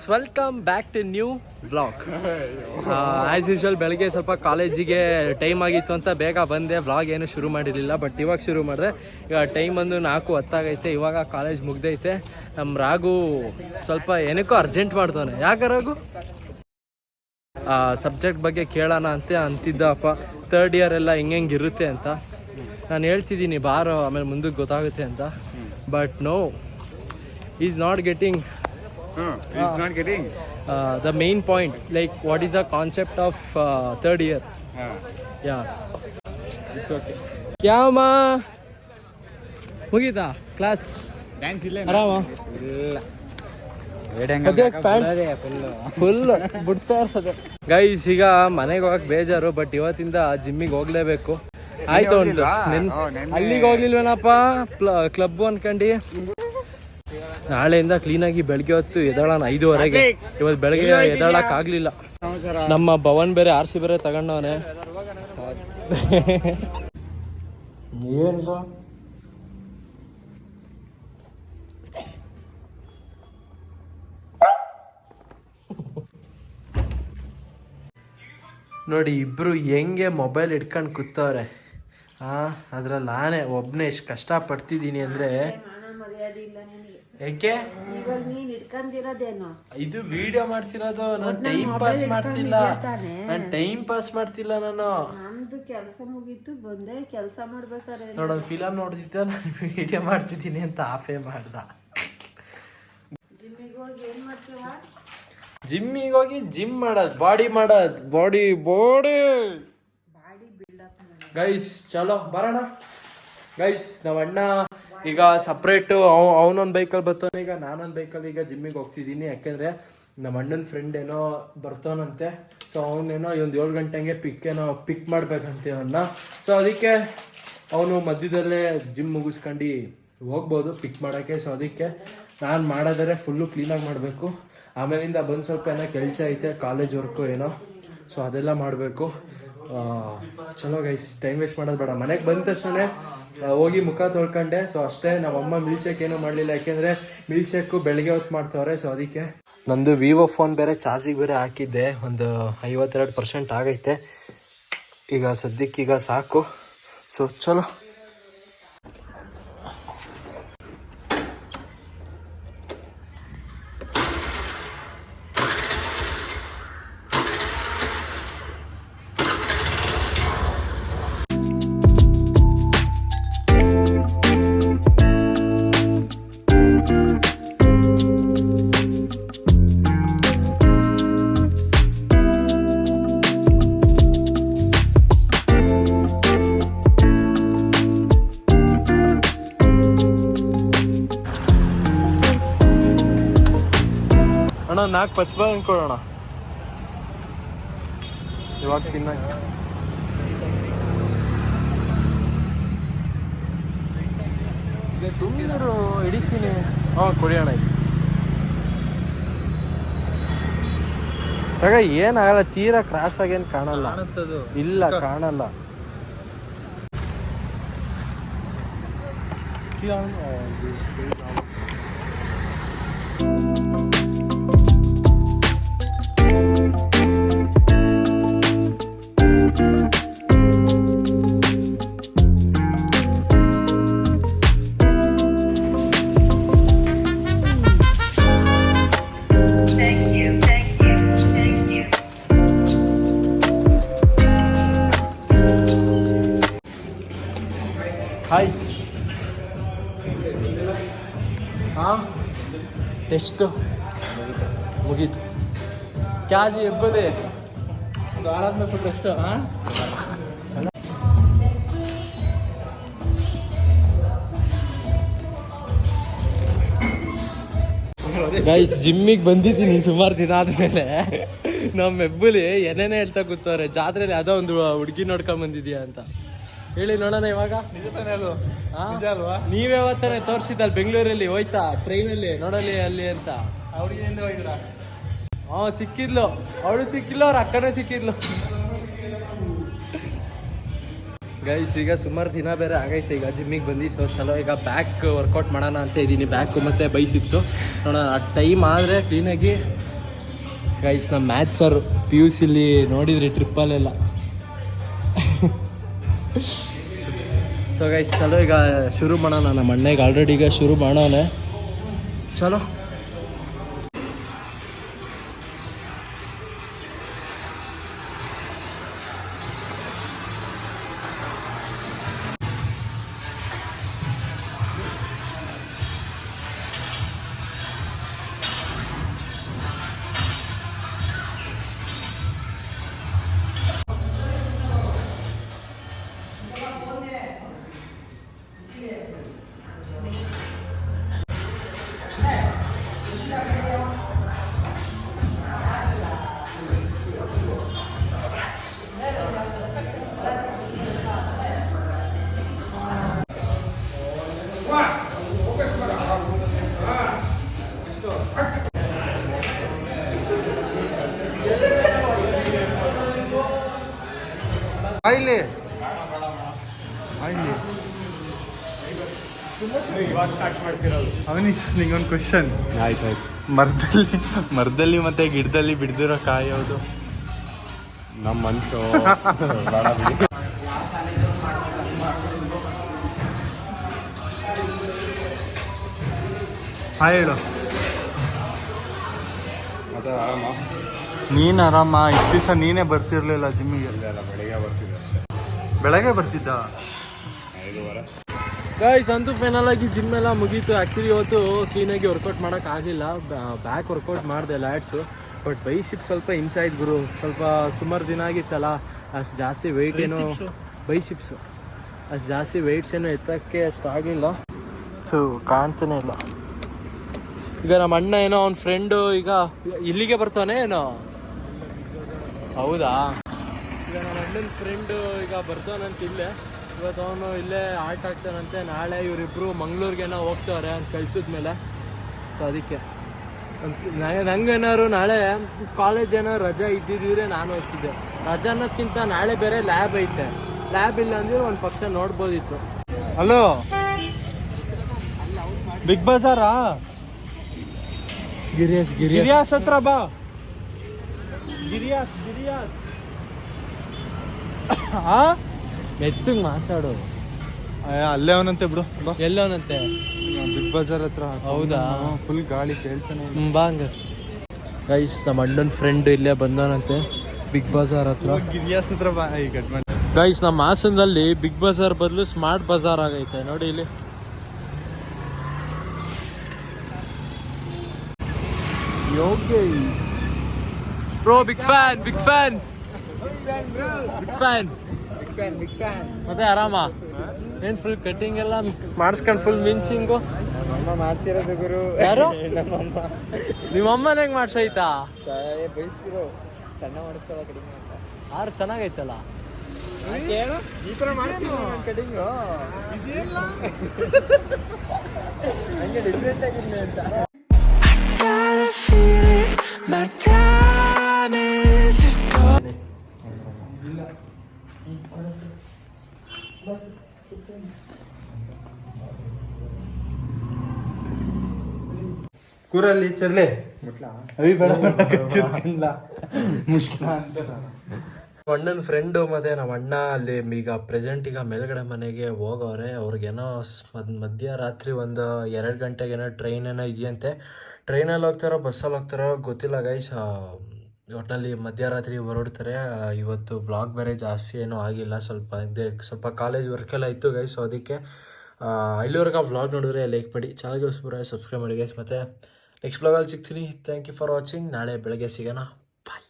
Guys welcome back to new vlog as usual ಬೆಳಗ್ಗೆ ಸ್ವಲ್ಪ ಕಾಲೇಜಿಗೆ ಟೈಮ್ ಆಗಿತ್ತು ಅಂತ ಬೇಗ ಬಂದೆ. ವ್ಲಾಗ್ ಏನು ಶುರು ಮಾಡಿರಲಿಲ್ಲ ಬಟ್ ಇವಾಗ ಶುರು ಮಾಡಿದೆ. ಈಗ ಟೈಮ್ ಬಂದು ನಾಲ್ಕು ಹತ್ತಾಗೈತೆ. ಇವಾಗ ಕಾಲೇಜ್ ಮುಗ್ದೈತೆ. ನಮ್ಮ ರಾಗು ಸ್ವಲ್ಪ ಏನಕ್ಕೋ ಅರ್ಜೆಂಟ್ ಮಾಡ್ತಾನೆ ಯಾಕೆ ರಾಗು ಸಬ್ಜೆಕ್ಟ್ ಬಗ್ಗೆ ಕೇಳೋಣ ಅಂತ ಅಂತಿದ್ದಪ್ಪ. ತರ್ಡ್ ಇಯರ್ ಎಲ್ಲ ಹೆಂಗೆ ಹೆಂಗೆ ಇರುತ್ತೆ ಅಂತ. ನಾನು ಹೇಳ್ತಿದ್ದೀನಿ ಬಾರೋ ಆಮೇಲೆ ಮುಂದಕ್ಕೆ ಗೊತ್ತಾಗುತ್ತೆ ಅಂತ. But no is not getting Hmm, he's not getting. The main point like what is the concept of third year Yeah, yeah it's okay. ಕ್ಯಾಮ ಮುಗೀತಾ ಕ್ಲಾಸ್ ಡ್ಯಾನ್ಸ್ ಇಲ್ಲ ಆರಾಮ? ಇಲ್ಲ. ಫುಲ್ ಬಿಡ್ತಾ ಇರೋದು. ಗೈಸ್ ಈಗ ಮನೆಗೆ ಹೋಗಕ್ ಬೇಜಾರು ಬಟ್ ಇವತ್ತಿಂದ ಜಿಮ್ಮಿಗೆ ಹೋಗ್ಲೇಬೇಕು. ಆಯ್ತು ನೆನ್ನೆ. ಅಲ್ಲಿಗೆ ಹೋಗ್ಲಿಲ್ವೇನಪ್ಪ? ಕ್ಲಬ್ ಅನ್ಕಂಡು? ನಾಳೆಯಿಂದ ಕ್ಲೀನಾಗಿ ಬೆಳಗ್ಗೆ ಹೊತ್ತು ಎದ್ದಾಳಣ ಐದುವರೆಗೆ. ಇವತ್ತು ಬೆಳಗ್ಗೆ ಎದ್ದಾಳಕ್ ಆಗ್ಲಿಲ್ಲ ನಮ್ಮ ಭವನ್ ಬೇರೆ ಆರ್ ಸಿ ಬೇರೆ ತಗೊಂಡವನೆ. ಏನು ನೋಡಿ ಇಬ್ರು ಹೆಂಗೆ ಮೊಬೈಲ್ ಇಟ್ಕೊಂಡು ಕೂತವ್ರೆ. ಹಾ ಅದ್ರಲ್ಲಿ ನಾನೇ ಒಬ್ನೇ ಎಷ್ಟು ಕಷ್ಟ ಪಡ್ತಿದ್ದೀನಿ ಅಂದ್ರೆ ಯಾಕೆ ಇವಾಗ ನೀನ್ ಇಟ್ಕೊಂಡಿರೋದೇನು ಇದು ವಿಡಿಯೋ ಮಾಡ್ತಿರೋದು ನಾನು ಟೈಮ್ ಪಾಸ್ ಮಾಡ್ತಿಲ್ಲ. ನಾನು ಟೈಮ್ ಪಾಸ್ ಮಾಡ್ತಿಲ್ಲ ನಾನು. ನಮ್ದು ಕೆಲಸ ಮುಗೀತು ಬಂದೆ ಕೆಲಸ ಮಾಡ್ಬೇಕಾರೆ. ನೋಡೋದು ಫಿಲಮ್ ನೋಡ್ತಿದ್ದ ನಾನು ವಿಡಿಯೋ ಮಾಡ್ತಿದ್ದೀನಿ ಅಂತ ಆಫೇ ಮಾಡ್ದ. ಜಿಮ್ಮಿಗೆ ಹೋಗಿ ಜಿಮ್ಮಿಗೆ ಜಿಮ್ ಮಾಡೋದು ಬಾಡಿ ಮಾಡೋದು. Body body body buildup guys ಚಲೋ ಬರೋಣ. ಗೈಸ್ ನಮ್ಮ ಅಣ್ಣ, ಈಗ ಸಪ್ರೇಟು ಅವನೊಂದು ಬೈಕಲ್ಲಿ ಬರ್ತಾನೆ ಈಗ ನಾನೊಂದು ಬೈಕಲ್ಲಿ ಈಗ ಜಿಮ್ಮಿಗೆ ಹೋಗ್ತಿದ್ದೀನಿ. ಯಾಕೆಂದರೆ ನಮ್ಮ ಅಣ್ಣನ ಫ್ರೆಂಡ್ ಏನೋ ಬರ್ತಾನಂತೆ ಸೊ ಅವನೇನೋ ಒಂದು ಏಳು ಗಂಟೆಗೆ ಪಿಕ್ ಏನೋ ಪಿಕ್ ಮಾಡ್ಬೇಕಂತೆ ಅವನ್ನ ಸೊ ಅದಕ್ಕೆ ಅವನು ಮಧ್ಯದಲ್ಲೇ ಜಿಮ್ ಮುಗಿಸ್ಕೊಂಡು ಹೋಗ್ಬೋದು ಪಿಕ್ ಮಾಡೋಕ್ಕೆ. ಸೊ ಅದಕ್ಕೆ ನಾನು ಮಾಡೋದರೆ ಫುಲ್ಲು ಕ್ಲೀನಾಗಿ ಮಾಡಬೇಕು. ಆಮೇಲಿಂದ ಬಂದು ಸ್ವಲ್ಪ ಏನೋ ಕೆಲಸ ಐತೆ ಕಾಲೇಜ್ ವರ್ಕು ಏನೋ. ಸೊ ಅದೆಲ್ಲ ಮಾಡಬೇಕು. ಚಲೋ ಗೈಸ್ ಟೈಮ್ ವೇಸ್ಟ್ ಮಾಡೋದು ಬೇಡ. ಮನೆಗೆ ಬಂದ ತಕ್ಷಣ ಹೋಗಿ ಮುಖ ತೊಳ್ಕೊಂಡೆ. ಸೊ ಅಷ್ಟೇ, ನಮ್ಮಮ್ಮ ಮಿಲ್ಕ್ ಶೇಕ್ ಏನೂ ಮಾಡಲಿಲ್ಲ. ಯಾಕೆಂದರೆ ಮಿಲ್ ಶೇಕು ಬೆಳಗ್ಗೆ ಹೊತ್ತು ಮಾಡ್ತವ್ರೆ ಸೊ ಅದಕ್ಕೆ. ನಂದು ವಿವೋ ಫೋನ್ ಬೇರೆ ಚಾರ್ಜಿಗೆ ಬೇರೆ ಹಾಕಿದ್ದೆ. ಒಂದು ಐವತ್ತೆರಡು ಪರ್ಸೆಂಟ್ ಆಗೈತೆ. ಈಗ ಸದ್ಯಕ್ಕೀಗ ಸಾಕು. ಸೊ ಚಲೋ. ಅಣ್ಣ ನಾಲ್ಕು ಪಚ್ಬ ಅನ್ಕೊಳ್ಳೋಣ. ಇವಾಗ ತಿನ್ನಕ್ಕೆ ಸುಮ್ಮರು ಹಿಡಿತೀನಿ. ಹಾಂ ಕುಡಿಯೋಣ ಈಗ ತಗ ಏನಾಗಲ್ಲ ತೀರಾ ಕ್ರಾಸ್ ಆಗೇನು ಕಾಣಲ್ಲ. ಇಲ್ಲ ಕಾಣಲ್ಲ. ಎಷ್ಟು ಮುಗೀತು. ಕ್ಯಾಜಿ ಎಬ್ಬದೆ ಆರಾಧನೆ ಕೊಟ್ಟಷ್ಟು ಹಾಂ ಗೈಸ್ ಜಿಮ್ಮಿಗೆ ಬಂದಿದ್ದೀನಿ ಸುಮಾರು ದಿನ ಆದ್ಮೇಲೆ. ನಮ್ಮ ಹೆಬ್ಬುಲಿ ಏನೇನೇ ಹೇಳ್ತಾ ಕೂತವ್ರೆ, ಜಾತ್ರೆಲಿ ಅದೋ ಒಂದು ಹುಡುಗಿ ನೋಡ್ಕೊಂಡ್ ಬಂದಿದ್ಯಾ ಅಂತ. ಹೇಳಿ ನೋಡೋಣ ಇವಾಗ. ನೀವ್ ಯಾವತ್ತಾನೆ ತೋರಿಸಿದ್ದಲ್ಲ ಬೆಂಗಳೂರಲ್ಲಿ ಹೋಯ್ತಾ? ಟ್ರೈನಲ್ಲಿ ನೋಡಲಿ ಅಲ್ಲಿ ಅಂತ. ಹಾ ಸಿಕ್ಕಿದ್ಲು. ಅವಳು ಸಿಕ್ಕಿಲ್ಲ ಅವ್ರ ಅಕ್ಕನೇ ಸಿಕ್ಕಿದ್ಲು. ಗೈಸ್ ಈಗ ಸುಮಾರು ದಿನ ಬೇರೆ ಆಗೈತೆ. ಈಗ ಜಿಮ್ಮಿಗೆ ಬಂದು ಸೊ ಚಲೋ. ಈಗ ಬ್ಯಾಕ್ ವರ್ಕೌಟ್ ಮಾಡೋಣ ಅಂತ ಇದ್ದೀನಿ ಬ್ಯಾಕ್ ಮತ್ತೆ ಬೈಸಿತ್ತು ನೋಡೋಣ ಆ ಟೈಮ್ ಆದರೆ ಕ್ಲೀನಾಗಿ ಗೈಸ್ ನಮ್ಮ ಮ್ಯಾಥ್ಸ್ ಸರ್ ಪಿ ಯು ಸಿಲಿ ನೋಡಿದ್ರಿ ಟ್ರಿಪ್ಪಲ್ಲೆಲ್ಲ ಸೊ ಗೈಸ್ ಚಲೋ ಈಗ ಶುರು ಮಾಡೋಣ. ನಮ್ಮ ಅಣ್ಣಗೆ ಆಲ್ರೆಡಿ ಈಗ ಶುರು ಮಾಡೋಣ. ಚಲೋ. ಸ್ಟಾರ್ಟ್ ಮಾಡ್ತಿರೋದು ಅವನಿಗೆ ನಿಂಗೊಂದು ಕ್ವಶನ್ ಆಯ್ತು ಆಯ್ತು. ಮರದಲ್ಲಿ ಮರದಲ್ಲಿ ಮತ್ತೆ ಗಿಡದಲ್ಲಿ ಬಿಡ್ದಿರೋ ಕಾಯಿ ಯಾವುದು? ನಮ್ಮ ಮನ್ಸು. ಹಾಯ್ ಹೇಳು. ನೀನ್ ಆರಾಮ? ಇಷ್ಟು ದಿವಸ ನೀನೇ ಬರ್ತಿರ್ಲಿಲ್ಲ ಜಿಮ್ಮಿಗೆ. ಎಲ್ಲ ಬೆಳಿಗ್ಗೆ ಬೆಳಗ್ಗೆ ಬರ್ತಿದ್ದ? ಗೈಸ್ ಅಂತೂ ಫೈನಲ್ ಆಗಿ ಜಿಮ್ ಎಲ್ಲ ಮುಗೀತು. ಆ್ಯಕ್ಚುಲಿ ಇವತ್ತು ಕ್ಲೀನಾಗಿ ವರ್ಕೌಟ್ ಮಾಡೋಕ್ಕಾಗಿಲ್ಲ ಬ್ಯಾಕ್ ವರ್ಕೌಟ್ ಮಾಡಿದೆ ಲ್ಯಾಡ್ಸು ಬಟ್ ಬೈಸಿಪ್ ಸ್ವಲ್ಪ ಹಿಂಸೆ ಆಯ್ತು ಗುರು. ಸ್ವಲ್ಪ ಸುಮಾರು ದಿನ ಆಗಿತ್ತಲ್ಲ ಅಷ್ಟು ಜಾಸ್ತಿ ವೆಯ್ಟ್ ಏನು ಬೈಸಿಪ್ಸು ಅಷ್ಟು ಜಾಸ್ತಿ ವೆಯ್ಟ್ಸ್ ಏನು ಎತ್ತಕ್ಕೆ ಅಷ್ಟು ಆಗಲಿಲ್ಲ. ಸೊ ಕಾಣ್ತಾನೆ ಇಲ್ಲ. ಈಗ ನಮ್ಮ ಅಣ್ಣ ಏನೋ ಅವ್ನ ಫ್ರೆಂಡು ಈಗ ಇಲ್ಲಿಗೆ ಬರ್ತಾನೆ ಏನೋ? ಹೌದಾ? ಈಗ ನಮ್ಮ ಅಣ್ಣನ ಫ್ರೆಂಡು ಈಗ ಬರ್ತಾನಂತ ಇಲ್ಲೇ. ಇವತ್ತು ಅವನು ಇಲ್ಲೇ ಆಟ ಆಡ್ತಾನಂತೆ. ನಾಳೆ ಇವರಿಬ್ಬರು ಮಂಗ್ಳೂರಿಗೇನೋ ಹೋಗ್ತಾರೆ ಅಂತ ಕಳ್ಸಿದ ಮೇಲೆ ಸೊ ಅದಕ್ಕೆ ನಂಗೆ ನಂಗೇನಾದ್ರು ನಾಳೆ ಕಾಲೇಜ್ ಏನೋ ರಜೆ ಇದ್ದಿದ್ದಿದ್ರೆ ನಾನು ಹೋಗ್ತಿದ್ದೆ. ರಜೆ ಅನ್ನೋದಕ್ಕಿಂತ ನಾಳೆ ಬೇರೆ ಲ್ಯಾಬ್ ಐತೆ. ಲ್ಯಾಬ್ ಇಲ್ಲ ಅಂದ್ರೆ ಒಂದು ಪಕ್ಷ ನೋಡ್ಬೋದಿತ್ತು. ಹಲೋ ಬಿಗ್ ಬಜಾರಾ ಗಿರಿಯಾಸ್ ಗಿರಿಯಸ್ ಹತ್ರ ಬಾ. ಗಿರಿಯಾಸ್ ಗಿರಿಯಾಸ್ ಮೆತ್ತಗೆ ಮಾತಾಡು. ಅಲ್ಲೇ ಅವನಂತೆ ಬಿಡು ಬಾ. ಅವನಂತೆ ಬಿಗ್ ಬಜಾರ್ ಹತ್ರ ಹೌದಾ? ಫುಲ್ ಗಾಳಿ ಕೇಳ್ತಾನೆ ತುಂಬಾ ಹಂಗ. ಗೈಸ್ ನಮ್ಮ ಅಣ್ಣನ್ ಫ್ರೆಂಡ್ ಇಲ್ಲೇ ಬಂದವನಂತೆ ಬಿಗ್ ಬಜಾರ್ ಹತ್ರ. ಗಿರಿಯಾಸ್ ಹತ್ರ ಬಾ ಈ ಕಟ್ ಮಾಡಿ ಗೈಸ್ ನಮ್ಮ ಹಾಸನದಲ್ಲಿ ಬಿಗ್ ಬಜಾರ್ ಬದಲು ಸ್ಮಾರ್ಟ್ ಬಜಾರ್ ಆಗೈತೆ ನೋಡಿ ಇಲ್ಲಿ. ಯೋಗ್ಯ. Bro big fan big fan big fan ಮತ್ತೆ ಆರಾಮ? ಏನ್ ಫುಲ್ ಕಟಿಂಗ್ ಎಲ್ಲ? ಮಾಡಿಸ್ಕೊಂಡು ಫುಲ್ ಮಿಂಚಿಂಗು ಮಾಡ್ಸಿರೋದು ಗುರು. ಯಾರು? ನಮ್ಮಮ್ಮ. ನಿಮ್ಮ ಅಮ್ಮನ ಹೆಂಗ್ ಮಾಡ್ಸೈತಾ ಬಯಸ್ತಿರೋ ಸಣ್ಣ ಮಾಡಿಸ್ಕೊಳ್ಳೋ ಕಡಿಮೆ ಅಂತ. ಆರು ಚೆನ್ನಾಗೈತಲ್ಲ? ಈ ತರ ಮಾಡ್ತೀನಿ ಕಟಿಂಗು ಹಂಗೆ ಡಿಫ್ರೆಂಟ್ ಆಗಿರ್ಲಿ ಅಂತ. ಕೂರಲ್ಲಿ ಚರ್ಲೆ ಅವಿ ಬೇಡ ಮುಷ್ಲ ಅಂತ. ಅಣ್ಣನ ಫ್ರೆಂಡು ಮತ್ತೆ ನಮ್ಮ ಅಣ್ಣ ಅಲ್ಲಿ ಈಗ ಪ್ರೆಸೆಂಟ್ ಈಗ ಮೇಲ್ಗಡೆ ಮನೆಗೆ ಹೋಗವ್ರೆ. ಅವ್ರಿಗೇನೋ ಸ್- ಮದ್ ಮಧ್ಯರಾತ್ರಿ ಒಂದು ಎರಡು ಗಂಟೆಗೇನೋ ಟ್ರೈನ್ ಏನೋ ಇದೆಯಂತೆ. ಟ್ರೈನಲ್ಲಿ ಹೋಗ್ತಾರೋ ಬಸ್ಸಲ್ಲಿ ಹೋಗ್ತಾರೋ ಗೊತ್ತಿಲ್ಲ ಗೈಸ್ ಒಟ್ಟಿನಲ್ಲಿ ಮಧ್ಯರಾತ್ರಿ ಹೊರಡ್ತಾರೆ. ಇವತ್ತು ಬ್ಲಾಗ್ ಬೇರೆ ಜಾಸ್ತಿ ಏನೂ ಆಗಿಲ್ಲ. ಸ್ವಲ್ಪ ಇದೆ ಸ್ವಲ್ಪ ಕಾಲೇಜ್ ವರ್ಕೆಲ್ಲ ಇತ್ತು ಗೈಸ್ ಸೊ ಅದಕ್ಕೆ ಇಲ್ಲಿವರೆಗೂ ಆ ವ್ಲಾಗ್ ನೋಡಿದ್ರೆ ಲೈಕ್ ಮಾಡಿ. ಚಾನಲ್ಗೆ ಸಬ್ಸ್ಕ್ರೈಬ್ ಮಾಡಿ ಗೈಸ್ ಮತ್ತು ನೆಕ್ಸ್ಟ್ ಬ್ಲಾಗಲ್ಲಿ ಸಿಗ್ತೀನಿ ಥ್ಯಾಂಕ್ ಯು ಫಾರ್ ವಾಚಿಂಗ್ ನಾಳೆ ಬೆಳಗ್ಗೆ ಸಿಗೋಣ. ಬಾಯ್